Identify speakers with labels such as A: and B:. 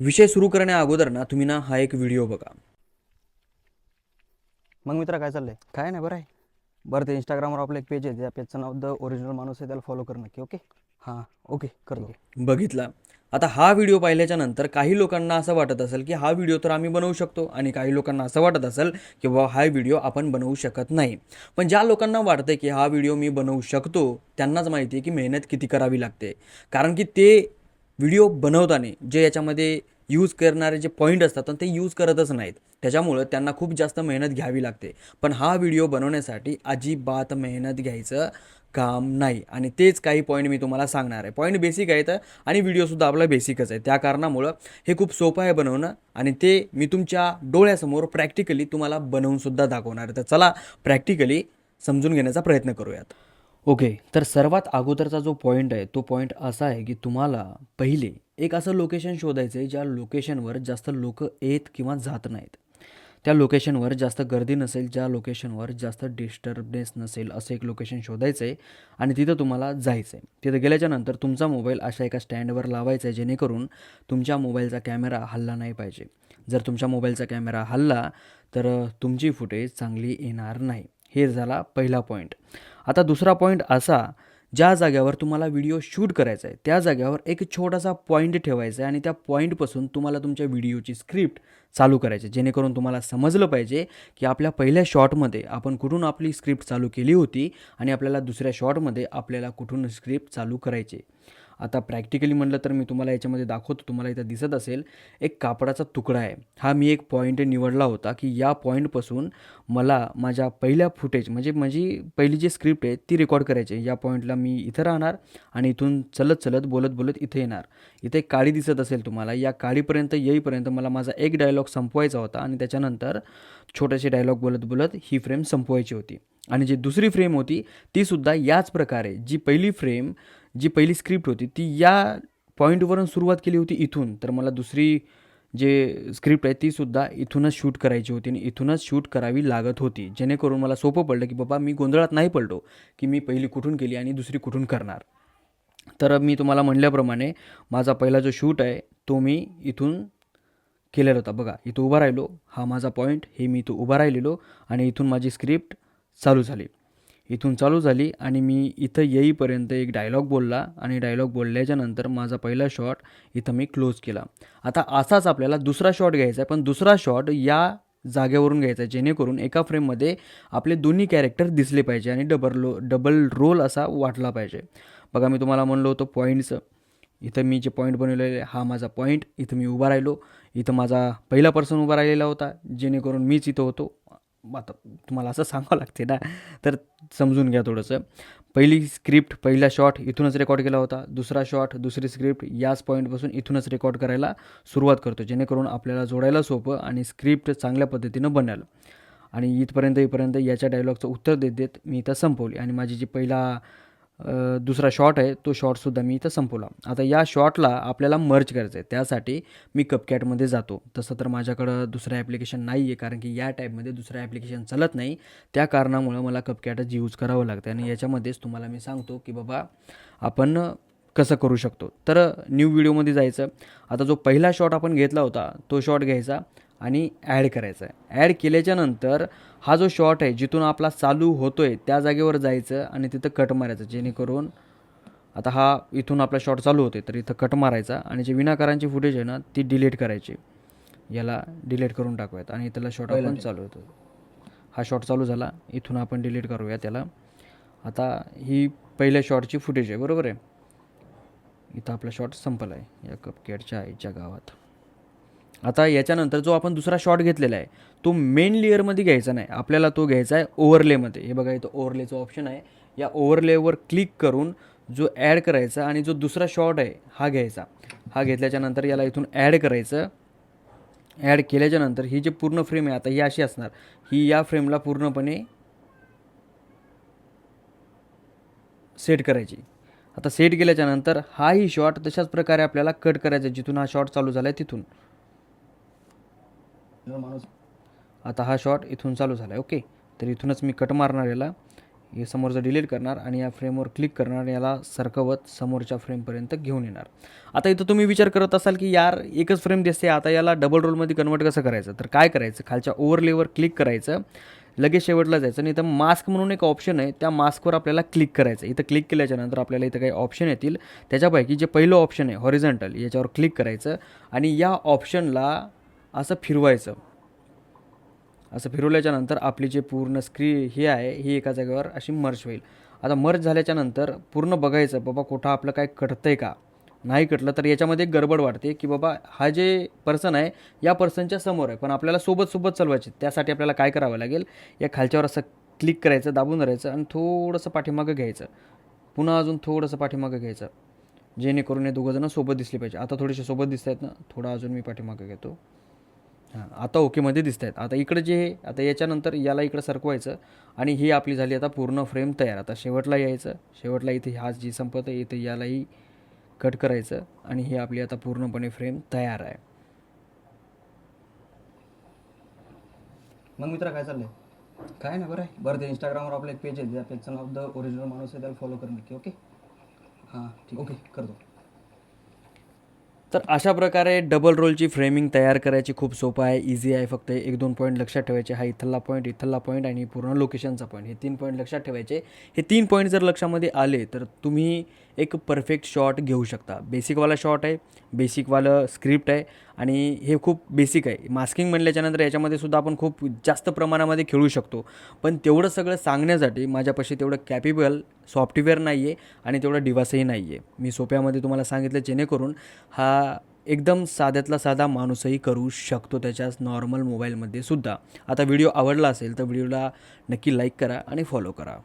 A: विषय सुरू करण्या अगोदर ना तुम्ही ना हा एक व्हिडिओ बघा.
B: मग मित्रा काय चाललंय? काय नाही बरं आहे. बरं ते इंस्टाग्रामवर आपलं एक पेज आहे त्या पेजचं नाव द ओरिजिनल माणूस आहे त्याला फॉलो कर नक्की ओके हां ओके करतो.
A: बघितला. आता हा व्हिडिओ पाहिल्याच्या नंतर काही लोकांना असं वाटत असेल की हा व्हिडिओ तर आम्ही बनवू शकतो आणि काही लोकांना असं वाटत असेल की बाबा हा व्हिडिओ आपण बनवू शकत नाही. पण ज्या लोकांना वाटतं की हा व्हिडिओ मी बनवू शकतो त्यांनाच माहिती आहे की मेहनत किती करावी लागते. कारण की ते व्हिडिओ बनवताना जे याच्यामध्ये यूज करणारे जे पॉईंट असतात ते यूज करतच नाहीत. त्याच्यामुळं त्यांना खूप जास्त मेहनत घ्यावी लागते. पण हा व्हिडिओ बनवण्यासाठी अजिबात मेहनत घ्यायचं काम नाही. आणि तेच काही पॉईंट मी तुम्हाला सांगणार आहे. पॉईंट बेसिक आहेत आणि व्हिडिओसुद्धा आपला बेसिकच आहे. त्या कारणामुळं हे खूप सोपं आहे बनवणं आणि ते मी तुमच्या डोळ्यासमोर प्रॅक्टिकली तुम्हाला बनवूनसुद्धा दाखवणार आहे. तर चला प्रॅक्टिकली समजून घेण्याचा प्रयत्न करूयात. ओके तर सर्वात अगोदरचा जो पॉईंट आहे तो पॉईंट असा आहे की तुम्हाला पहिले एक असं लोकेशन शोधायचं आहे ज्या लोकेशनवर जास्त लोक येत किंवा जात नाहीत. त्या लोकेशनवर जास्त गर्दी नसेल ज्या लोकेशनवर जास्त डिस्टर्बनेस नसेल असं एक लोकेशन शोधायचं आहे आणि तिथं तुम्हाला जायचं आहे तिथं गेल्याच्यानंतर तुमचा मोबाईल अशा एका स्टँडवर लावायचा आहे जेणेकरून तुमच्या मोबाईलचा कॅमेरा हल्ला नाही पाहिजे. जर तुमच्या मोबाईलचा कॅमेरा हल्ला तर तुमची फुटेज चांगली येणार नाही. हे झाला पहिला पॉईंट आता दुसरा पॉईंट असा ज्या जाग्यावर तुम्हाला व्हिडिओ शूट करायचा आहे त्या जाग्यावर एक छोटासा पॉईंट ठेवायचा आहे आणि त्या पॉईंटपासून तुम्हाला तुमच्या व्हिडिओची स्क्रिप्ट चालू करायची जेणेकरून तुम्हाला समजलं पाहिजे की आपल्या पहिल्या शॉटमध्ये आपण कुठून आपली स्क्रिप्ट चालू केली होती आणि आपल्याला दुसऱ्या शॉटमध्ये आपल्याला कुठून स्क्रिप्ट चालू करायची आता प्रॅक्टिकली म्हटलं तर मी तुम्हाला याच्यामध्ये दाखवतो तुम्हाला इथं दिसत असेल एक कापडाचा तुकडा आहे. हा मी एक पॉईंट निवडला होता की या पॉईंटपासून मला माझ्या पहिल्या फुटेज म्हणजे माझी पहिली जी स्क्रिप्ट आहे ती रेकॉर्ड करायची आहे. या पॉईंटला मी इथं राहणार आणि इथून चलत चलत बोलत बोलत इथे येणार. इथे एक काळी दिसत असेल तुम्हाला. या काळीपर्यंत येईपर्यंत मला माझा एक डायलॉग संपवायचा होता आणि त्याच्यानंतर छोटेसे डायलॉग बोलत बोलत ही फ्रेम संपवायची होती. आणि जी दुसरी फ्रेम होती तीसुद्धा याच प्रकारे जी पहिली फ्रेम जी पहिली स्क्रिप्ट होती ती या पॉईंटवरून सुरुवात केली होती इथून. तर मला दुसरी जे स्क्रिप्ट आहे तीसुद्धा इथूनच शूट करायची होती आणि इथूनच शूट करावी लागत होती. जेणेकरून मला सोपं पडलं की बाबा मी गोंधळात नाही पडलो की मी पहिली कुठून केली आणि दुसरी कुठून करणार? तर मी तुम्हाला म्हणल्याप्रमाणे माझा पहिला जो शूट आहे तो मी इथून केलेला होता. बघा इथं उभा राहिलो. हा माझा पॉईंट हे मी इथं उभा राहिलेलो आणि इथून माझी स्क्रिप्ट चालू झाली. इथून चालू झाली आणि मी इथं येईपर्यंत एक डायलॉग बोलला आणि डायलॉग बोलल्याच्या नंतर माझा पहिला शॉट इथं मी क्लोज केला. आता असाच आपल्याला दुसरा शॉट घ्यायचा आहे पण दुसरा शॉट या जागेवरून घ्यायचा आहे जेणेकरून एका फ्रेममध्ये आपले दोन्ही कॅरेक्टर दिसले पाहिजे आणि डबल लो डबल रोल असा वाटला पाहिजे. बघा मी तुम्हाला म्हणलो होतो पॉईंट्स इथं मी जे पॉईंट बनवलेले हा माझा पॉईंट इथं मी उभा राहिलो. इथं माझा पहिला पर्सन उभा राहिलेला होता जेणेकरून मीच इथं होतो. आता तुम्हाला असं सांगावं लागते ना तर समजून घ्या थोडंसं. पहिली स्क्रिप्ट पहिला शॉट इथूनच रेकॉर्ड केला होता. दुसरा शॉट दुसरी स्क्रिप्ट याच पॉईंटपासून इथूनच रेकॉर्ड करायला सुरुवात करतो जेणेकरून आपल्याला जोडायला सोपं आणि स्क्रिप्ट चांगल्या पद्धतीनं बनेल. आणि इथपर्यंत इथपर्यंत याच्या डायलॉगचं उत्तर देत देत मी इथं संपवली. आणि माझी जी पहिला दुसरा शॉट आहे तो शॉटसुद्धा मी इथं संपवला. आता या शॉटला आपल्याला मर्ज करायचं आहे त्यासाठी मी कपकॅटमध्ये जातो. तसं तर माझ्याकडं दुसरं ॲप्लिकेशन नाही आहे कारण की या टाईपमध्ये दुसरं ॲप्लिकेशन चालत नाही. त्या कारणामुळं मला कपकॅटच यूज करावं लागतं आणि याच्यामध्येच तुम्हाला मी सांगतो की बाबा आपण कसं करू शकतो. तर न्यू व्हिडिओमध्ये जायचं. आता जो पहिला शॉट आपण घेतला होता तो शॉट घ्यायचा. आणि ॲड करायचा आहे. ॲड केल्याच्यानंतर हा जो शॉट आहे जिथून आपला चालू होतो आहे त्या जागेवर जायचं आणि तिथं कट मारायचं जेणेकरून आता हा इथून आपला शॉट चालू होते तर इथं कट मारायचा आणि जे विनाकारांची फुटेज आहे ना ती डिलीट करायची. याला डिलीट करून टाकूयात आणि त्याला शॉट आपण चालू होतो हा शॉट चालू झाला इथून आपण डिलीट करूया त्याला. आता ही पहिल्या शॉटची फुटेज आहे बरोबर आहे? इथं आपला शॉट संपला आहे या कपकेटच्या आईच्या गावात. आता याच्यानंतर जो आपण दुसरा शॉट घेतलेला आहे तो मेन लेअरमध्ये घ्यायचा नाही. आपल्याला तो घ्यायचा आहे ओव्हरलेमध्ये हे बघा इथं ओव्हरलेचं ऑप्शन आहे. या ओव्हरलेवर क्लिक करून जो ॲड करायचा आणि जो दुसरा शॉट आहे हा घ्यायचा. हा घेतल्याच्या नंतर याला इथून ॲड करायचं. ॲड केल्याच्यानंतर ही जी पूर्ण फ्रेम आहे आता ही अशी असणार. ही या फ्रेमला पूर्णपणे सेट करायची. आता सेट केल्याच्यानंतर हाही शॉट तशाच प्रकारे आपल्याला कट करायचा आहे, जिथून हा शॉट चालू झाला आहे तिथून.
B: माणूस.
A: आता हा शॉट इथून चालू झाला आहे ओके तर इथूनच मी कट मारणार याला. हे समोरचं डिलीट करणार आणि या फ्रेमवर क्लिक करणार याला सरकवत समोरच्या फ्रेमपर्यंत घेऊन येणार. आता इथं तुम्ही विचार करत असाल की यार एकच फ्रेम दिसते आता याला डबल रोलमध्ये कन्वर्ट कसं करायचं? तर काय करायचं? खालच्या ओव्हरलेवर क्लिक करायचं लगेच शेवटला जायचं आणि इथं मास्क म्हणून एक ऑप्शन आहे त्या मास्कवर आपल्याला क्लिक करायचं. इथं क्लिक केल्याच्यानंतर आपल्याला इथं काही ऑप्शन येतील. त्याच्यापैकी जे पहिलं ऑप्शन आहे हॉरिझॉन्टल याच्यावर क्लिक करायचं. आणि या ऑप्शनला असं फिरवायचं. असं फिरवल्याच्या नंतर आपली जे पूर्ण स्क्री हे आहे ही एका जागेवर अशी मर्ज होईल. आता मर्ज झाल्याच्यानंतर पूर्ण बघायचं बाबा कुठं आपलं काय कटतं आहे का? नाही कटलं तर याच्यामध्ये गडबड वाढते की बाबा हा जे पर्सन आहे या पर्सनच्या समोर आहे. पण आपल्याला सोबत सोबत चालवायचे त्यासाठी आपल्याला काय करावं लागेल? या खालच्यावर असं क्लिक करायचं दाबून धरायचं आणि थोडंसं पाठीमागं घ्यायचं. पुन्हा अजून थोडंसं पाठीमागं घ्यायचं. जेणेकरून हे दोघंजणं सोबत दिसले पाहिजे. आता थोडेसे सोबत दिसत आहेत ना थोडं अजून मी पाठीमागं घेतो. हां आता ओकेमध्ये दिसत आहेत आता इकडे जे हे आता याच्यानंतर याला इकडं सरकवायचं आणि ही आपली झाली आता पूर्ण फ्रेम तयार. आता शेवटला यायचं शेवटला इथे हा जी संपत आहे इथे यालाही कट करायचं आणि ही आपली आता पूर्णपणे फ्रेम तयार आहे.
B: मग मित्र काय चाललंय? काय नाही बरं आहे. बरं ते इंस्टाग्रामवर आपलं एक पेज आहे. त्या पेजचं नाव द ओरिजिनल माणूस आहे त्याला फॉलो कर नक्की ओके हां ठीक ओके करतो.
A: तर अशा प्रकारे डबल रोलची फ्रेमिंग तयार करायची खूप सोपं आहे. इझी आहे फक्त एक दोन पॉईंट लक्षात ठेवायचे. हा इथला पॉईंट इथला पॉईंट आणि पूर्ण लोकेशनचा पॉईंट हे तीन पॉईंट लक्षात ठेवायचे. हे तीन पॉईंट जर लक्षामध्ये आले तर तुम्ही एक परफेक्ट शॉट घेऊ शकता. बेसिकवाला शॉट आहे बेसिकवालं स्क्रिप्ट आहे आणि हे खूप बेसिक आहे. मास्किंग म्हणल्याच्यानंतर याच्यामध्ये सुद्धा आपण खूप जास्त प्रमाणामध्ये खेळू शकतो. पण तेवढं सगळं सांगण्यासाठी माझ्यापाशी तेवढं कॅपेबल सॉफ्टवेअर नाही आहे आणि तेवढं डिव्हाइसही नाही आहे मी सोप्यामध्ये तुम्हाला सांगितलं जेणेकरून हा एकदम साध्यातला साधा माणूसही करू शकतो त्याच्याच नॉर्मल मोबाईलमध्ये सुद्धा. आता व्हिडिओ आवडला असेल तर व्हिडिओला नक्की लाईक करा आणि फॉलो करा.